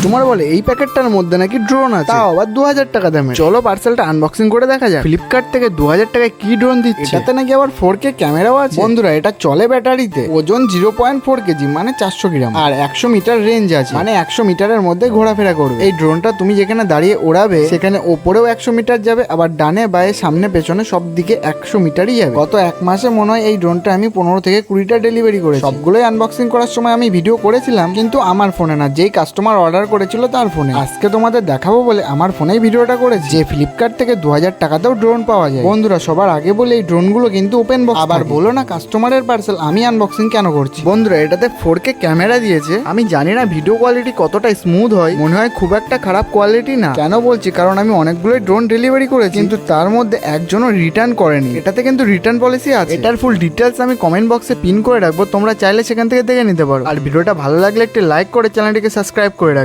Customer বলে এই প্যাকেটটার মধ্যে নাকি ড্রোন আছে। তাও আবার দু হাজার টাকা দামে চলো পার্সেলটা আনবক্সিং করে দেখা যাক। ফ্লিপকার্ট থেকে দু হাজার টাকায় কি ড্রোন দিচ্ছে? এটাতে নাকি আবার ফোর কে ক্যামেরাও আছে। বন্ধুরা এটা চলে ব্যাটারিতে। ওজন জিরো পয়েন্ট ফোর কেজি মানে চারশো গ্রাম। আর একশো মিটার রেঞ্জ আছে। মানে একশো মিটারের মধ্যে ঘোরাফেরা করবে। এই ড্রোনটা তুমি যেখানে দাঁড়িয়ে ওড়াবে সেখানে ওপরেও একশো মিটার যাবে আবার ডানে বায়ে সামনে পেছনে সব দিকে একশো মিটারই যাবে। গত এক মাসে মনে হয় এই ড্রোনটা আমি পনেরো থেকে কুড়িটা ডেলিভারি করেছি। সবগুলোই আনবক্সিং করার সময় আমি ভিডিও করেছিলাম কিন্তু আমার ফোনে না। যেই কাস্টমার অর্ডার করেছিল তার ফোনে। আজকে তোমাদের দেখাবো বলে আমার ফোনেই ভিডিওটা করেছি। যে ফ্লিপকার্ট থেকে দু হাজার টাকাতেও ড্রোন পাওয়া যায়। বন্ধুরা সবার আগে বলে এই ড্রোনগুলো কিন্তু ওপেন বক্স আবার বলো না কাস্টমারের পার্সেল আমি আনবক্সিং কেন করছি? বন্ধুরা এটাতে ফোর কে ক্যামেরা দিয়েছে। আমি জানি না ভিডিও কোয়ালিটি কতটা স্মুথ হয়। মনে হয় খুব একটা খারাপ কোয়ালিটি না। কেন বলছি? কারণ আমি অনেকগুলো ড্রোন ডেলিভারি করেছি। কিন্তু তার মধ্যে একজনও রিটার্ন করেনি। এটাতে কিন্তু রিটার্ন পলিসি আছে। এটার ফুল ডিটেলস আমি কমেন্ট বক্সে পিন করে রাখব। তোমরা চাইলে সেখান থেকে দেখে নিতে পারো। আর ভিডিওটা ভালো লাগলে একটি লাইক করে চ্যানেলটিকে সাবস্ক্রাইব করে রাখো